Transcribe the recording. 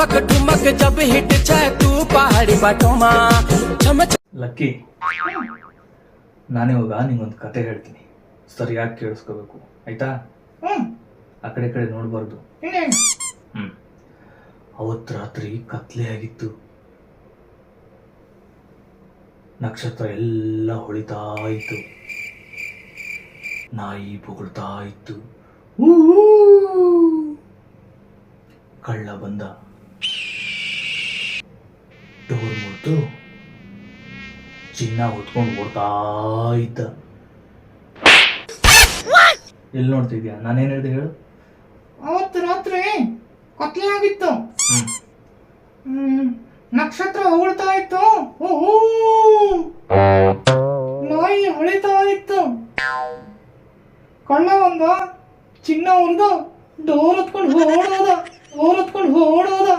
ठुमक ठुमक जब हिट जाए तू पहाड़ी बाटों माँ छम ಲಕ್ಕಿ ನಾನಿವಾಗ ನಿಂಗೊಂದು ಕತೆ ಹೇಳ್ತೀನಿ ಸರಿಯಾಗಿ ಕೇಳಿಸ್ಕೋಬೇಕು ಆಯ್ತಾ ಹ್ಮ್ ಆ ಕಡೆ ಈ ಕಡೆ ನೋಡಬಾರ್ದು ಇನ್ನೇನು ಹ್ಮ್ ಅವತ್ತು ರಾತ್ರಿ ಕತ್ಲೆ ಆಗಿತ್ತು ನಕ್ಷತ್ರ ಎಲ್ಲ ಹೊಳಿತಾ ಇತ್ತು ನಾಯಿ ಬೊಗಳ್ತಾ ಇತ್ತು ಊ, ಕಳ್ಳ ಬಂದ ಮುರಿದು ಚಿನ್ನ ಹೊತ್ಕೊಂಡು ಓಡ್ತಾ ಇದ್ದ. ಎಲ್ಲಿ ನೋಡ್ತಿದ್ಯಾ ನಾನೇನ್ ಹೇಳ್ದೆ ಹೇಳು? ಅವತ್ತು ರಾತ್ರಿ ಕತ್ಲೆ ಆಗಿತ್ತು. ಹ್ಮ್. ಹ್ಮ್. ನಕ್ಷತ್ರ ಹೊಳ್ತಾ ಇತ್ತು. ಓಹೋ. ನಾಯಿ ಹೊಳಿತಾ ಇತ್ತು. ಕಳ್ಳ ಒಂದು ಚಿನ್ನ ಒಂದು ಡೋರ್ ಹೊತ್ಕೊಂಡು ಓಡೋದ ಡೋರ್ ಹೊತ್ಕೊಂಡು ಓಡೋದ.